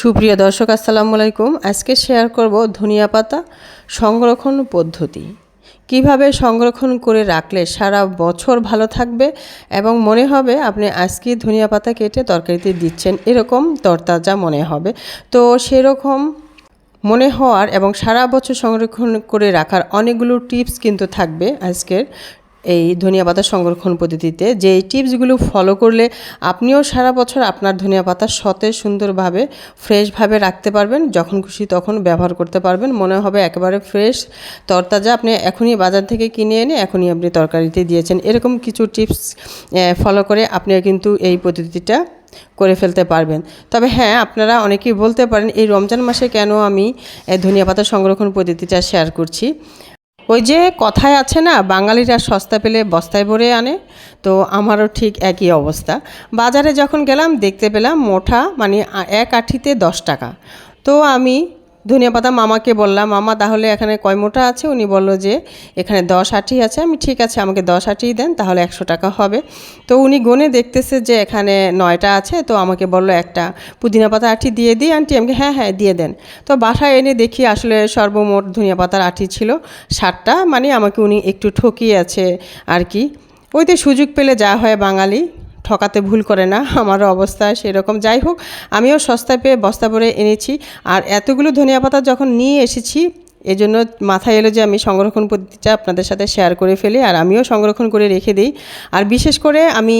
সুপ্রিয় দর্শক, আসসালামু আলাইকুম। আজকে শেয়ার করব ধনিয়া পাতা সংরক্ষণ পদ্ধতি। কীভাবে সংরক্ষণ করে রাখলে সারা বছর ভালো থাকবে এবং মনে হবে আপনি আজকে ধনিয়া পাতা কেটে তরকারিতে দিচ্ছেন, এরকম তরতাজা মনে হবে। তো সেরকম মনে হওয়ার এবং সারা বছর সংরক্ষণ করে রাখার অনেকগুলো টিপস কিন্তু থাকবে আজকের এই ধনিয়া পাতা সংরক্ষণ পদ্ধতিতে যে টিপসগুলো ফলো করলে আপনিও সারা বছর আপনার ধনিয়া পাতা সতেজ, সুন্দরভাবে ফ্রেশভাবে রাখতে পারবেন। যখন খুশি তখন ব্যবহার করতে পারবেন। মনে হবে একেবারে ফ্রেশ তরতাজা আপনি এখনই বাজার থেকে কিনে এনে এখনই আপনি তরকারিতে দিয়েছেন। এরকম কিছু টিপস ফলো করে আপনি কিন্তু এই পদ্ধতিটা করে ফেলতে পারবেন। তবে হ্যাঁ আপনারা অনেকেই বলতে পারেন, এই রমজান মাসে কেন আমি ধনিয়া পাতা সংরক্ষণ পদ্ধতিটা শেয়ার করছি? ওই যে কথায় আছে না, বাঙালিরা সস্তা পেলে বস্তায় ভরে আনে, তো আমারও ঠিক একই অবস্থা। বাজারে যখন গেলাম, দেখতে পেলাম মোটা মানে এক আঠিতে দশ টাকা। তো আমি ধনিয়া পাতা মামাকে বললাম, মামা, তাহলে এখানে কয় মোটা আছে? উনি বলল যে, এখানে দশ আটি আছে। আমি, ঠিক আছে, আমাকে দশ আটি দেন, তাহলে একশো টাকা হবে। তো উনি গনে দেখতেছে যে, এখানে নয়টা আছে, তো আমাকে বলল একটা। পুদিনা পাতা আটি দিয়ে দিই, আন্টি, আমাকে হ্যাঁ হ্যাঁ দিয়ে দেন। তো বাসায় এনে দেখি আসলে সর্বমোট ধনিয়া পাতার আটি ছিল ষাটটা মানে আমাকে উনি একটু ঠকিয়ে আছে আর কি। ওইতে সুযোগ পেলে যা হয় বাঙালি। ঠকাতে ভুল করে না, আমারও অবস্থা সেরকম। যাই হোক, আমিও সস্তায় পেয়ে বস্তা ভরে এনেছি। আর এতগুলো ধনিয়া পাতা যখন নিয়ে এসেছি, এজন্য মাথায় এলো যে আমি সংরক্ষণ পদ্ধতিটা আপনাদের সাথে শেয়ার করে ফেলি আর আমিও সংরক্ষণ করে রেখে দিই। আর বিশেষ করে আমি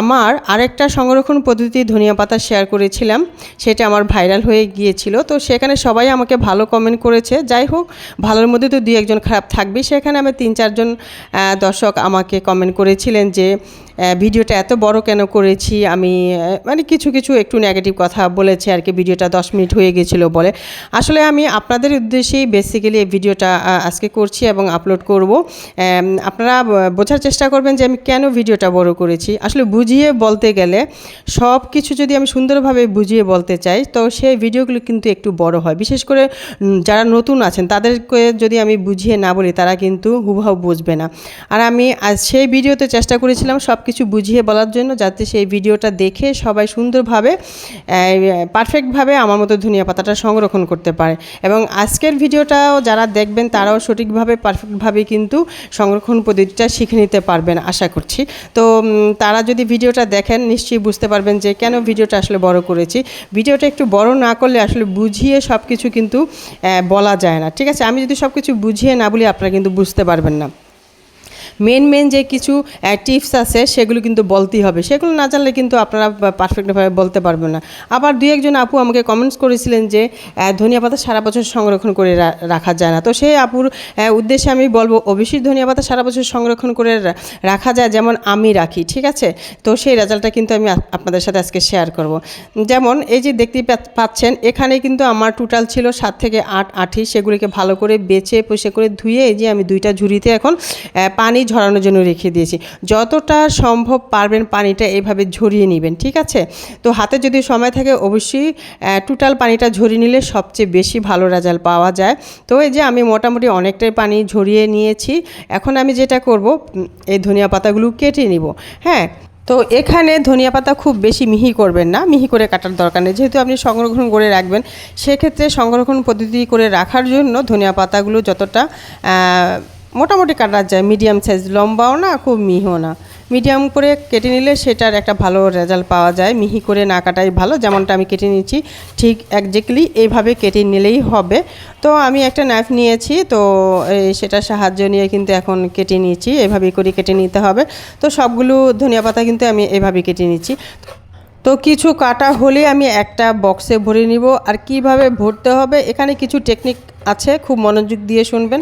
আমার আরেকটা সংরক্ষণ পদ্ধতি ধনিয়া পাতা শেয়ার করেছিলাম, সেটা আমার ভাইরাল হয়ে গিয়েছিল। তো সেখানে সবাই আমাকে ভালো কমেন্ট করেছে। যাই হোক, ভালোর মধ্যে তো দুই একজন খারাপ থাকবেই। সেখানে আমি তিন চারজন দর্শক আমাকে কমেন্ট করেছিলেন যে ভিডিওটা এত বড় কেন করেছি? আমি মানে কিছু কিছু একটু নেগেটিভ কথা বলেছে আর কি, ভিডিওটা দশ মিনিট হয়ে গেছিল বলে। আসলে আমি আপনাদের উদ্দেশ্যেই বেসিক্যালি এই ভিডিওটা আজকে করছি এবং আপলোড করব। আপনারা বোঝার চেষ্টা করবেন যে আমি কেন ভিডিওটা বড় করেছি। আসলে বুঝিয়ে বলতে গেলে, সব কিছু যদি আমি সুন্দরভাবে বুঝিয়ে বলতে চাই, তো সেই ভিডিওগুলো কিন্তু একটু বড় হয়। বিশেষ করে যারা নতুন আছেন, তাদেরকে যদি আমি বুঝিয়ে না বলি, তারা কিন্তু হুবহু বুঝবে না। আর আমি সেই ভিডিওতে চেষ্টা করেছিলাম সব কিছু বুঝিয়ে বলার জন্য যাতে সেই ভিডিওটা দেখে সবাই সুন্দরভাবে পারফেক্টভাবে আমার মতো ধনিয়া পাতাটা সংরক্ষণ করতে পারে। এবং আজকের ভিডিওটাও যারা দেখবেন তারাও সঠিকভাবে পারফেক্টভাবে কিন্তু সংরক্ষণ পদ্ধতিটা শিখে নিতে পারবেন আশা করছি। তো তারা যদি ভিডিওটা দেখেন নিশ্চয়ই বুঝতে পারবেন যে কেন ভিডিওটা আসলে বড় করেছি। ভিডিওটা একটু বড় না করলে আসলে বুঝিয়ে সব কিছু কিন্তু বলা যায় না। ঠিক আছে? আমি যদি সব কিছু বুঝিয়ে না বলি আপনারা কিন্তু বুঝতে পারবেন না। মেন মেন যে কিছু টিপস আছে, সেগুলো কিন্তু বলতেই হবে। সেগুলো না জানলে কিন্তু আপনারা পারফেক্টভাবে বলতে পারবেন না। আবার দুই একজন আপু আমাকে কমেন্টস করেছিলেন যে ধনিয়া পাতা সারা বছর সংরক্ষণ করে রাখা যায় না। তো সেই আপুর উদ্দেশ্যে আমি বলব, অবশ্যই ধনিয়া পাতা সারা বছর সংরক্ষণ করে রাখা যায়, যেমন আমি রাখি। ঠিক আছে? তো সেই রেজাল্টটা কিন্তু আমি আপনাদের সাথে আজকে শেয়ার করব। যেমন এই যে দেখতেই পাচ্ছেন, এখানে কিন্তু আমার টোটাল ছিল সাত থেকে আট আঠি। সেগুলিকে ভালো করে বেছে পয়সা করে ধুয়ে এই যে আমি দুইটা ঝুড়িতে এখন পানি ঝরানোর জন্য রেখে দিয়েছি। যতটা সম্ভব পারবেন পানিটা এইভাবে ঝরিয়ে নেবেন, ঠিক আছে? তো হাতে যদি সময় থাকে অবশ্যই টোটাল পানিটা ঝরিয়ে নিলে সবচেয়ে বেশি ভালো রেজাল্ট পাওয়া যায়। তো এই যে আমি মোটামুটি অনেকটাই পানি ঝরিয়ে নিয়েছি, এখন আমি যেটা করব এই ধনিয়া পাতাগুলো কেটে নিব হ্যাঁ? তো এখানে ধনিয়া পাতা খুব বেশি মিহি করবেন না, মিহি করে কাটার দরকার নেই। যেহেতু আপনি সংরক্ষণ করে রাখবেন, সেক্ষেত্রে সংরক্ষণ পদ্ধতি করে রাখার জন্য ধনিয়া পাতাগুলো যতটা মোটামুটি কাটা যায় মিডিয়াম সাইজ লম্বাও না, খুব মিহিও না। মিডিয়াম করে কেটে নিলে সেটার একটা ভালো রেজাল্ট পাওয়া যায়। মিহি করে না কাটাই ভালো, যেমনটা আমি কেটে নিয়েছি, ঠিক একজ্যাক্টলি এইভাবে কেটে নিলেই হবে। তো আমি একটা নাইফ নিয়েছি, তো সেটার সাহায্য নিয়ে কিন্তু এখন কেটে নিয়েছি এভাবেই করে কেটে নিতে হবে। তো সবগুলো ধনিয়া পাতা কিন্তু আমি এভাবে কেটে নিচ্ছি তো কিছু কাটা হলে আমি একটা বক্সে ভরে নিব। আর কীভাবে ভরতে হবে, এখানে কিছু টেকনিক আছে, খুব মনোযোগ দিয়ে শুনবেন।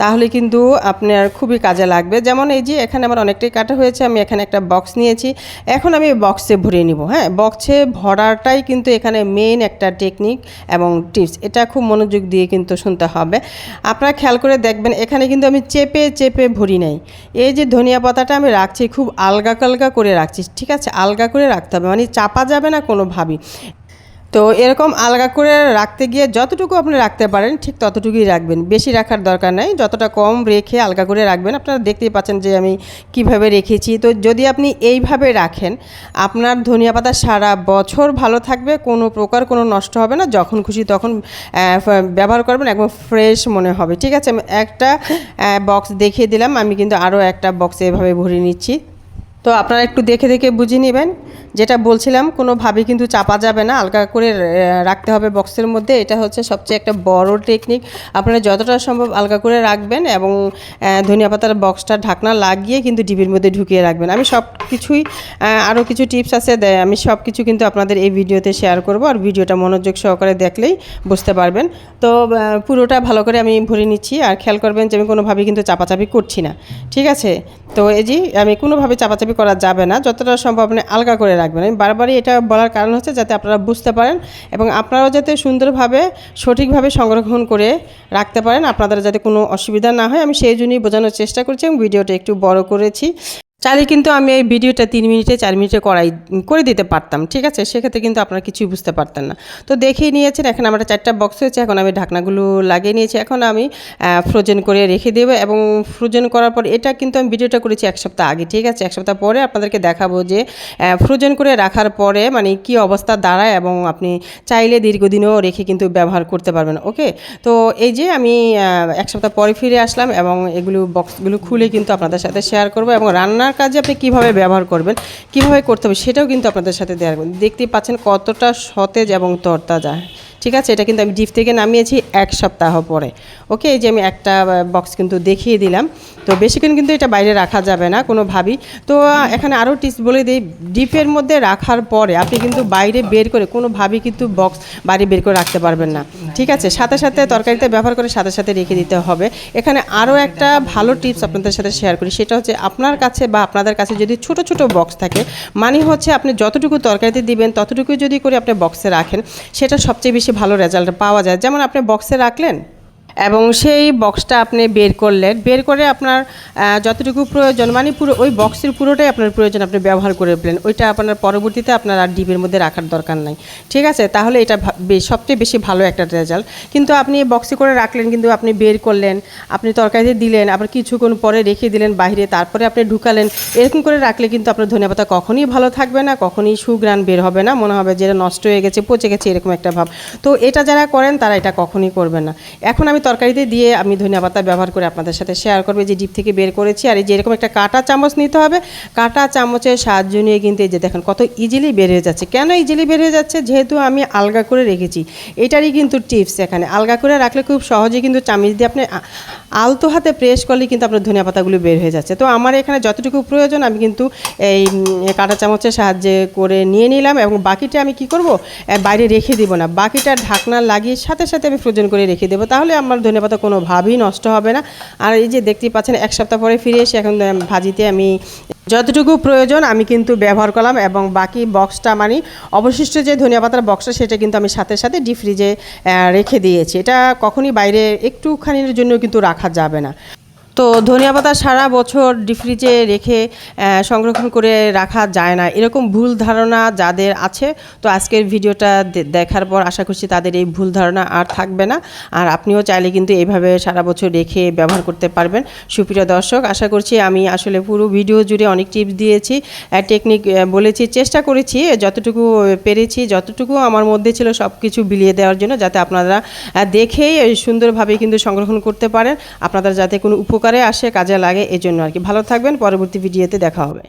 তাহলে কিন্তু আপনার খুবই কাজে লাগবে। যেমন এই যে এখানে আমার অনেকটাই কাটা হয়েছে, আমি এখানে একটা বক্স নিয়েছি। এখন আমি বক্সে ভরে নিব হ্যাঁ? বক্সে ভরাটাই কিন্তু এখানে মেইন একটা টেকনিক এবং টিপস এটা খুব মনোযোগ দিয়ে কিন্তু শুনতে হবে। আপনারা খেয়াল করে দেখবেন, এখানে কিন্তু আমি চেপে চেপে ভরি নাই। এই যে ধনিয়া পাতাটা আমি রাখছি, খুব আলগা কালগা করে রাখছি, ঠিক আছে? আলগা করে রাখতে হবে মানে চাপা যাবে না কোনোভাবেই। তো এরকম আলগা করে রাখতে গিয়ে যতটুকু আপনি রাখতে পারেন, ঠিক ততটুকুই রাখবেন। বেশি রাখার দরকার নাই। যতটা কম রেখে আলগা করে রাখবেন, আপনারা দেখতেই পাচ্ছেন যে আমি কীভাবে রেখেছি। তো যদি আপনি এইভাবে রাখেন, আপনার ধনিয়া পাতা সারা বছর ভালো থাকবে, কোনো প্রকার কোনো নষ্ট হবে না। যখন খুশি তখন ব্যবহার করবেন, একদম ফ্রেশ মনে হবে। ঠিক আছে? আমি একটা বক্স দেখিয়ে দিলাম। আমি কিন্তু আরও একটা বক্সে এভাবে ভরে নিচ্ছি। তো আপনারা একটু দেখে দেখে বুঝে নেবেন। যেটা বলছিলাম কোনোভাবে কিন্তু চাপা যাবে না, আলগা করে রাখতে হবে বক্সের মধ্যে। এটা হচ্ছে সবচেয়ে একটা বড় টেকনিক আপনারা যতটা সম্ভব আলগা করে রাখবেন এবং ধনিয়া পাতার বক্সটা ঢাকনা লাগিয়ে কিন্তু ডিবির মধ্যে ঢুকিয়ে রাখবেন। আমি সব কিছুই আরও কিছু টিপস আছে আমি সব কিছু কিন্তু আপনাদের এই ভিডিওতে শেয়ার করব। আর ভিডিওটা মনোযোগ সহকারে দেখলেই বুঝতে পারবেন। তো পুরোটা ভালো করে আমি ভরে নিচ্ছি। আর খেয়াল করবেন যে আমি কোনোভাবেই কিন্তু চাপাচাপি করছি না। ঠিক আছে? তো, এই যে, আমি কোনোভাবে চাপাচাপি করা যাবে না। যতটা সম্ভব আপনি আলগা করে রাখবেন। আমি বারবারই এটা বলার কারণ হচ্ছে যাতে আপনারা বুঝতে পারেন এবং আপনারাও যাতে সুন্দরভাবে, সঠিকভাবে সংরক্ষণ করে রাখতে পারেন। আপনাদের যাতে কোনো অসুবিধা না হয়। আমি সেই জন্যই বোঝানোর চেষ্টা করছি এবং ভিডিওটা একটু বড় করেছি। চাইলে কিন্তু আমি এই ভিডিওটা তিন মিনিটে, চার মিনিটে করাই, করে দিতে পারতাম, ঠিক আছে? সেক্ষেত্রে কিন্তু আপনারা কিছুই বুঝতে পারতেন না। তো দেখেই নিয়েছেন, এখন আমার চারটা বক্স হয়েছে, এখন আমি ঢাকনাগুলো লাগিয়ে নিয়েছি, এখন আমি ফ্রোজেন করে রেখে দেবো এবং ফ্রোজেন করার পর এটা কিন্তু আমি ভিডিওটা করেছি এক সপ্তাহ আগে, ঠিক আছে? এক সপ্তাহ পরে আপনাদেরকে দেখাবো যে ফ্রোজেন করে রাখার পরে মানে কি অবস্থা দাঁড়ায় এবং আপনি চাইলে দীর্ঘদিনও রেখে কিন্তু ব্যবহার করতে পারবেন, ওকে? তো এই যে আমি এক সপ্তাহ পরে ফিরে আসলাম এবং এগুলো বক্সগুলো খুলে কিন্তু আপনাদের সাথে শেয়ার করব এবং রান্নার কাজে আপনি কীভাবে ব্যবহার করবেন, কীভাবে করতে হবে সেটাও কিন্তু আপনাদের সাথে দেওয়ার দেখতেই পাচ্ছেন কতটা সতেজ এবং তরতাজা। ঠিক আছে? এটা কিন্তু আমি ডিপ থেকে নামিয়েছি এক সপ্তাহ পরে। ওকে? এই যে আমি একটা বক্স কিন্তু দেখিয়ে দিলাম। তো বেশিক্ষণ কিন্তু এটা বাইরে রাখা যাবে না কোনো কোনোভাবেই। তো এখানে আরও টিপস বলে দিই। ডিপের মধ্যে রাখার পরে আপনি কিন্তু বাইরে বের করে কোনোভাবেই কিন্তু বক্স বাইরে বের করে রাখতে পারবেন না। ঠিক আছে? সাথে সাথে তরকারিতে ব্যবহার করে সাথে সাথে রেখে দিতে হবে। এখানে আরও একটা ভালো টিপস আপনাদের সাথে শেয়ার করি। সেটা হচ্ছে আপনার কাছে বা আপনাদের কাছে যদি ছোট ছোট বক্স থাকে মানে হচ্ছে আপনি যতটুকু তরকারিতে দিবেন ততটুকু যদি করে আপনি বক্সে রাখেন, সেটা সবচেয়ে বেশি ভালো রেজাল্ট পাওয়া যায়। যেমন আপনি বক্সে রাখলেন এবং সেই বক্সটা আপনি বের করলেন। বের করে আপনার যতটুকু প্রয়োজন মানে পুরো, ওই বক্সের পুরোটাই আপনার প্রয়োজন আপনি ব্যবহার করে ফেলেন ওইটা আপনার পরবর্তীতে আপনার আর ডিপের মধ্যে রাখার দরকার নাই। ঠিক আছে? তাহলে এটা সবচেয়ে বেশি ভালো একটা রেজাল্ট কিন্তু আপনি বক্সে করে রাখলেন, কিন্তু আপনি বের করলেন, আপনি তরকারিতে দিলেন, আবার কিছুক্ষণ পরে রেখে দিলেন বাইরে, তারপরে আপনি ঢুকালেন, এরকম করে রাখলে কিন্তু আপনার ধনিয়া পাতা কখনই ভালো থাকবে না, কখনই সুগ্রান বের হবে না, মনে হবে যে এটা নষ্ট হয়ে গেছে, পচে গেছে, এরকম একটা ভাব। তো এটা যারা করেন, তারা এটা কখনই করবে না। এখন আমি তরকারিতে দিয়ে আমি ধনিয়া পাতা ব্যবহার করে আপনাদের সাথে শেয়ার করবে। যে ডিপ থেকে বের করেছি আর এই যে এরকম একটা কাঁটা চামচ নিতে হবে। কাঁটা চামচের সাহায্য নিয়ে কিন্তু এই যে দেখেন কত ইজিলি বের হয়ে যাচ্ছে। কেন ইজিলি বের হয়ে যাচ্ছে? যেহেতু আমি আলগা করে রেখেছি। এটারই কিন্তু টিপস এখানে। আলগা করে রাখলে খুব সহজে কিন্তু চামচ দিয়ে আপনি আলতো হাতে প্রেস করলে কিন্তু আপনার ধনিয়া পাতাগুলো বের হয়ে যাচ্ছে। তো আমার এখানে যতটুকু প্রয়োজন আমি কিন্তু এই কাঁটা চামচের সাহায্যে করে নিয়ে নিলাম এবং বাকিটা আমি কি করব? বাইরে রেখে দিব না। বাকিটা ঢাকনা লাগিয়ে সাথে সাথে আমি ফ্রোজেন করে রেখে দেবো। তাহলে আমার ধনিয়া পাতা কোনোভাবেই নষ্ট হবে না। আর এই যে দেখতেই পাচ্ছেন, এক সপ্তাহ পরে ফিরে এসে এখন ভাজিতে আমি যতটুকু প্রয়োজন আমি কিন্তু ব্যবহার করলাম এবং বাকি বক্সটা মানে অবশিষ্ট যে ধনিয়া পাতার বক্সটা সেটা কিন্তু আমি সাথে সাথে ডিপ ফ্রিজে রেখে দিয়েছি। এটা কখনই বাইরে একটুখানির জন্য কিন্তু রাখা যাবে না। তো ধনিয়া পাতা সারা বছর ডিপ ফ্রিজে রেখে সংরক্ষণ করে রাখা যায় না। এরকম ভুল ধারণা যাদের আছে, তো আজকের ভিডিওটা দেখার পর আশা করছি তাদের এই ভুল ধারণা আর থাকবে না। আর আপনিও চাইলে কিন্তু এইভাবে সারা বছর রেখে ব্যবহার করতে পারবেন। সুপ্রিয় দর্শক, আশা করছি আমি আসলে পুরো ভিডিও জুড়ে অনেক টিপস দিয়েছি টেকনিক বলেছি, চেষ্টা করেছি, যতটুকু পেরেছি, যতটুকু আমার মধ্যে ছিল সব কিছু বিলিয়ে দেওয়ার জন্য, যাতে আপনারা দেখেই সুন্দরভাবে কিন্তু সংরক্ষণ করতে পারেন। আপনাদের যাতে কোনো উপকারে আসে কাজে লাগে এই জন্য আর কি। ভালো থাকবেন পরবর্তী ভিডিওতে দেখা হবে।